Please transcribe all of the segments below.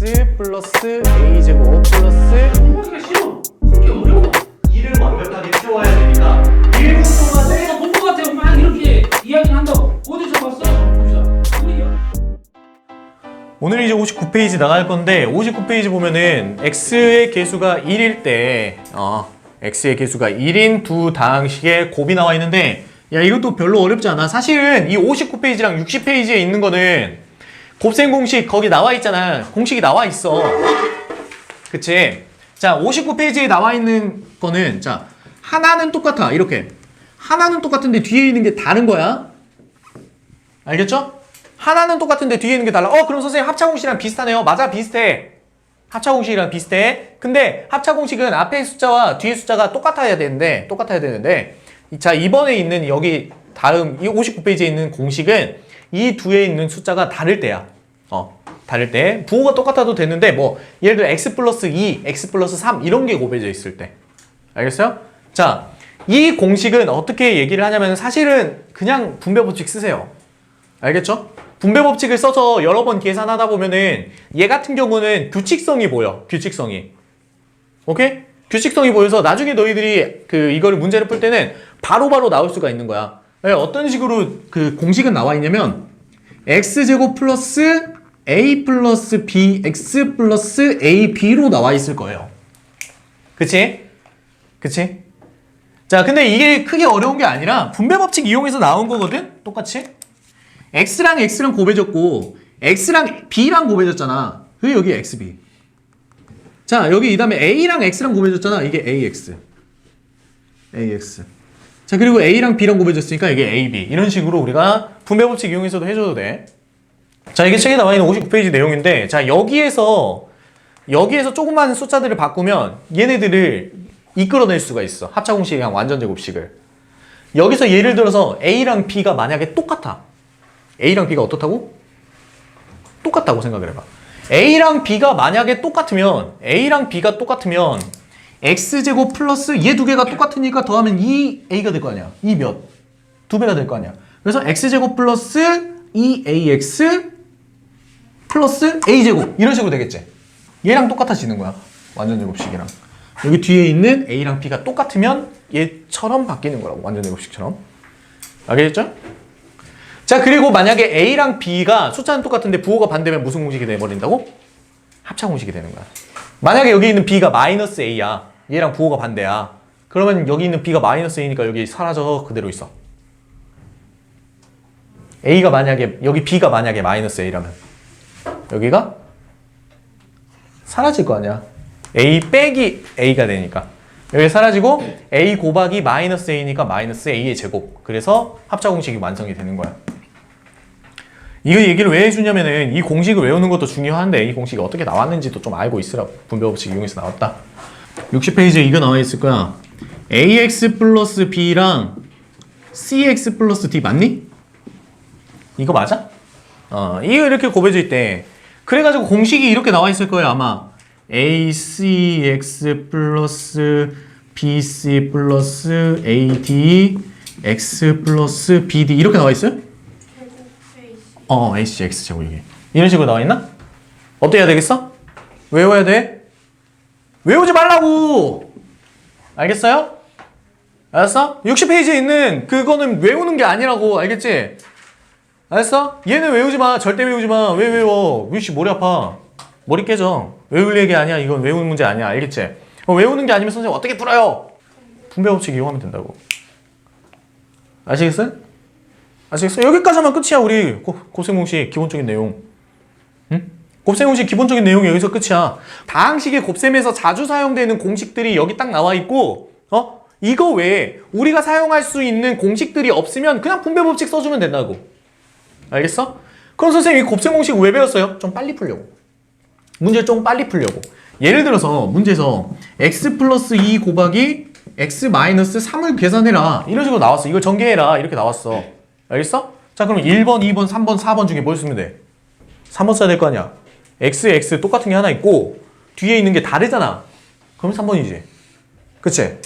x 플러스 a 제곱 플러스 공부하기가 싫어. 그렇게 어려워. 이를 완벽하게 채워야 되니까 1분 동안에 내가 본것 같아. 막 이렇게 이야기를 한다고. 어디서 봤어? 봅시다. 우리 오늘 이제 59페이지 나갈 건데 59페이지 보면은 x의 개수가 1일 때 어, x의 개수가 1인 두 다항식의 곱이 나와 있는데 야 이것도 별로 어렵지 않아 사실은 이 59페이지랑 60페이지에 있는 거는 곱셈 공식 거기 나와 있잖아 공식이 나와 있어 그치 자 59페이지에 나와 있는 거는 자 하나는 똑같아 이렇게 하나는 똑같은데 뒤에 있는 게 다른 거야 알겠죠? 하나는 똑같은데 뒤에 있는 게 달라. 어, 그럼 선생님 합차 공식이랑 비슷하네요. 맞아, 비슷해. 합차 공식이랑 비슷해. 근데 합차 공식은 앞에 숫자와 뒤에 숫자가 똑같아야 되는데, 똑같아야 되는데, 이- 자, 이번에 있는 여기 다음, 이 59페이지에 있는 공식은 이 두에 있는 숫자가 다를 때야. 어, 다를 때. 부호가 똑같아도 되는데, 뭐, 예를 들어 x 플러스 2, x 플러스 3 이런 게 곱해져 있을 때. 알겠어요? 자, 이 공식은 어떻게 얘기를 하냐면 사실은 그냥 분배 법칙 쓰세요. 알겠죠? 분배 법칙을 써서 여러 번 계산하다 보면은 얘 같은 경우는 규칙성이 보여. 규칙성이. 오케이? 규칙성이 보여서 나중에 너희들이 그 이거를 문제를 풀 때는 바로바로 나올 수가 있는 거야. 예, 어떤 식으로 그 공식은 나와 있냐면 x제곱 플러스 a 플러스 bx 플러스 ab로 나와 있을 거예요. 그치? 그치? 자, 근데 이게 크게 어려운 게 아니라 분배 법칙 이용해서 나온 거거든? 똑같이? x랑 x랑 곱해졌고 x랑 b랑 곱해졌잖아. 그 여기 xb. 자, 여기 이 다음에 a랑 x랑 곱해졌잖아. 이게 ax. ax. 자, 그리고 a랑 b랑 곱해졌으니까 이게 ab. 이런 식으로 우리가 분배 법칙 이용해서도 해줘도 돼. 자, 이게 책에 나와 있는 59페이지 내용인데, 자, 여기에서, 여기에서 조그만 숫자들을 바꾸면 얘네들을 이끌어낼 수가 있어. 합차 공식이랑 완전 제곱식을. 여기서 예를 들어서 a랑 b가 만약에 똑같아. A랑 B가 어떻다고? 똑같다고 생각을 해봐. A랑 B가 만약에 똑같으면 A랑 B가 똑같으면 X제곱 플러스 얘 두 개가 똑같으니까 더하면 2A가 될 거 아니야. 2 몇? 두 배가 될 거 아니야. 그래서 X제곱 플러스 2AX 플러스 A제곱 이런 식으로 되겠지. 얘랑 똑같아지는 거야. 완전 제곱식이랑. 여기 뒤에 있는 A랑 B가 똑같으면 얘처럼 바뀌는 거라고. 완전 제곱식처럼. 알겠죠? 자 그리고 만약에 A랑 B가 숫자는 똑같은데 부호가 반대면 무슨 공식이 돼버린다고? 합차 공식이 되는 거야 만약에 여기 있는 B가 마이너스 A야 얘랑 부호가 반대야 그러면 여기 있는 B가 마이너스 A니까 여기 사라져 그대로 있어. A가 만약에 여기 B가 만약에 마이너스 A라면 여기가 사라질 거 아니야. A 빼기 A가 되니까. 여기 사라지고 A 곱하기 마이너스 A니까 마이너스 A의 제곱. 그래서 합차 공식이 완성이 되는 거야 이거 얘기를 왜 해주냐면은 이 공식을 외우는 것도 중요한데 이 공식이 어떻게 나왔는지도 좀 알고 있으라고 분배 법칙 이용해서 나왔다 60페이지에 이거 나와 있을 거야 ax 플러스 b랑 cx 플러스 d 맞니? 이거 맞아? 어 이거 이렇게 곱해져 있대 그래가지고 공식이 이렇게 나와 있을 거예요 아마 acx 플러스 bc 플러스 ad x 플러스 bd 이렇게 나와 있어요? 어, AC, X 제곱 이게. 이런 식으로 나와 있나? 어떻게 해야 되겠어? 외워야 돼? 외우지 말라고! 알겠어요? 알았어? 60페이지에 있는 그거는 외우는 게 아니라고, 알겠지? 알았어? 얘는 외우지 마. 절대 외우지 마. 왜 외워? 위씨 머리 아파. 머리 깨져. 외울 얘기 아니야. 이건 외우는 문제 아니야. 알겠지? 어, 외우는 게 아니면 선생님 어떻게 풀어요? 분배 법칙 이용하면 된다고. 아시겠어요? 아시겠어요? 여기까지만 끝이야 우리 고- 곱셈공식 기본적인 내용 응? 곱셈공식 기본적인 내용이 여기서 끝이야 다항식의 곱셈에서 자주 사용되는 공식들이 여기 딱 나와 있고 어? 이거 외에 우리가 사용할 수 있는 공식들이 없으면 그냥 분배법칙 써주면 된다고 알겠어? 그럼 선생님 이 곱셈공식 왜 배웠어요? 좀 빨리 풀려고 문제를 좀 빨리 풀려고 예를 들어서 문제에서 x 플러스 2 곱하기 x 마이너스 3을 계산해라 이런 식으로 나왔어 이걸 전개해라 이렇게 나왔어 알겠어? 자 그럼 1번, 2번, 3번, 4번 중에 뭘 쓰면 돼? 3번 써야 될 거 아니야 x, x 똑같은 게 하나 있고 뒤에 있는 게 다르잖아 그럼 3번이지 그치?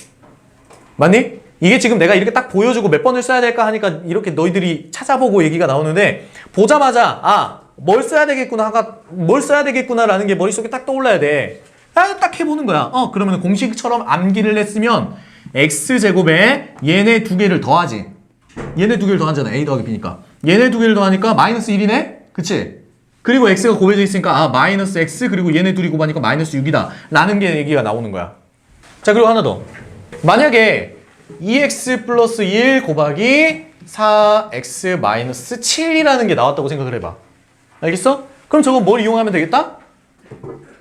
맞니? 이게 지금 내가 이렇게 딱 보여주고 몇 번을 써야 될까 하니까 이렇게 너희들이 찾아보고 얘기가 나오는데 보자마자 아 뭘 써야 되겠구나 하가 뭘 써야 되겠구나라는 게 머릿속에 딱 떠올라야 돼. 아, 딱 해보는 거야. 어 그러면 공식처럼 암기를 했으면 x 제곱에 얘네 두 개를 더하지. 얘네 두 개를 더하잖아. a 더하기 b니까. 얘네 두 개를 더하니까 마이너스 1이네. 그치? 그리고 x가 곱해져 있으니까 아 마이너스 x 그리고 얘네 둘이 곱하니까 마이너스 6이다. 라는 게 얘기가 나오는 거야. 자 그리고 하나 더. 만약에 2x 플러스 1 곱하기 4x 마이너스 7이라는 게 나왔다고 생각을 해봐. 알겠어? 그럼 저거 뭘 이용하면 되겠다?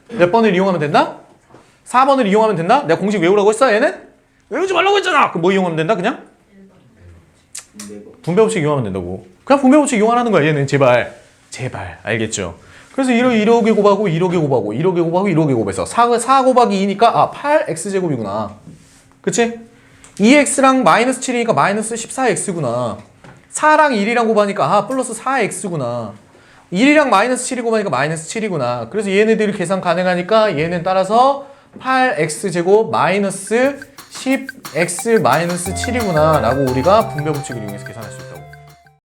몇 번을 이용하면 된다? 4번을 이용하면 된다? 내가 공식 외우라고 했어 얘는? 외우지 말라고 했잖아! 그럼 뭐 이용하면 된다 그냥? 분배 법칙 이용하면 된다고. 그냥 분배 법칙 이용하라는 거야 얘는 제발. 제발 알겠죠? 그래서 1호 1호개 곱하고 1호개 곱하고 1호개 곱하고 1호개 곱해서 4, 4 곱하기 2니까 아 8x제곱이구나. 그치? 2x랑 마이너스 7이니까 마이너스 14x구나. 4랑 1이랑 곱하니까 아 플러스 4x구나. 1이랑 마이너스 7이 곱하니까 마이너스 7이구나. 그래서 얘네들이 계산 가능하니까 얘는 따라서 8x제곱 마이너스 10x 마이너스 7이구나 라고 우리가 분배 법칙을 이용해서 계산할 수 있다.